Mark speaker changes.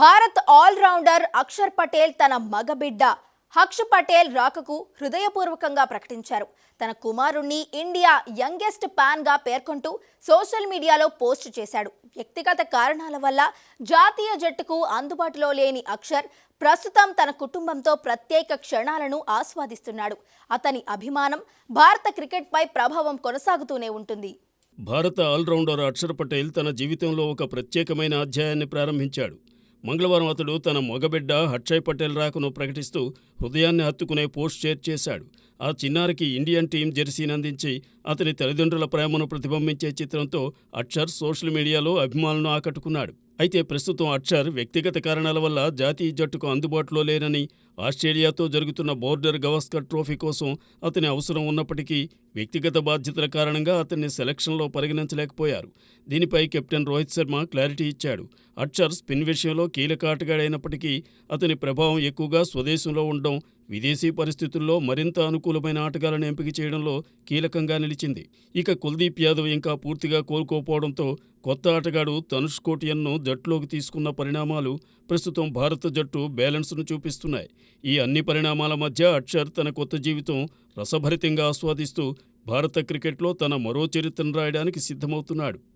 Speaker 1: Bharat allrounder Axar Patel తన మగబిడ్డ. హక్ష్ పటేల్ రాకకు హృదయపూర్వకంగా ప్రకటించారు. తన కుమారుణ్ణి ఇండియా యంగెస్ట్ పాన్గా పేర్కొంటూ సోషల్ మీడియాలో పోస్ట్ చేశాడు. వ్యక్తిగత కారణాల వల్ల జాతీయ జట్టుకు అందుబాటులో లేని అక్షర్ ప్రస్తుతం తన కుటుంబంతో ప్రత్యేక క్షణాలను ఆస్వాదిస్తున్నాడు. అతని అభిమానం భారత క్రికెట్పై ప్రభావం కొనసాగుతూనే ఉంటుంది.
Speaker 2: భారత ఆల్రౌండర్ అక్షర్ పటేల్ తన జీవితంలో ఒక ప్రత్యేకమైన అధ్యాయాన్ని ప్రారంభించాడు. మంగళవారం అతడు తన మగబిడ్డ హర్షయ్ పటేల్ రాకను ప్రకటిస్తూ హృదయాన్ని హత్తుకునే పోస్ట్ షేర్ చేశాడు. ఆ చిన్నారికి ఇండియన్ టీం జెర్సీని అందించి అతని తల్లిదండ్రుల ప్రేమను ప్రతిబింబించే చిత్రంతో అక్షర్ సోషల్ మీడియాలో అభిమానులను ఆకట్టుకున్నాడు. అయితే ప్రస్తుతం అక్షర్ వ్యక్తిగత కారణాల వల్ల జాతీయ జట్టుకు అందుబాటులో లేనని ఆస్ట్రేలియాతో జరుగుతున్న బోర్డర్ గవస్కర్ ట్రోఫీ కోసం అతని అవసరం ఉన్నప్పటికీ వ్యక్తిగత బాధ్యతల కారణంగా అతన్ని సెలక్షన్లో పరిగణించలేకపోయారు. దీనిపై కెప్టెన్ రోహిత్ శర్మ క్లారిటీ ఇచ్చాడు. అక్షర్ స్పిన్ విషయంలో కీలక ఆటగాడైనప్పటికీ అతని ప్రభావం ఎక్కువగా స్వదేశంలో ఉండడం విదేశీ పరిస్థితుల్లో మరింత అనుకూలమైన ఆటగాళ్ళను ఎంపిక చేయడంలో కీలకంగా నిలిచింది. ఇక కుల్దీప్ యాదవ్ ఇంకా పూర్తిగా కోలుకోపోవడంతో కొత్త ఆటగాడు తనుష్ కోటియన్ను జట్టులోకి తీసుకున్న పరిణామాలు ప్రస్తుతం భారత జట్టు బ్యాలెన్స్ను చూపిస్తున్నాయి. ఈ అన్ని పరిణామాల మధ్య అక్షర్ తన కొత్త జీవితం రసభరితంగా ఆస్వాదిస్తూ భారత క్రికెట్లో తన మరో చరిత్రను రాయడానికి సిద్ధమవుతున్నాడు.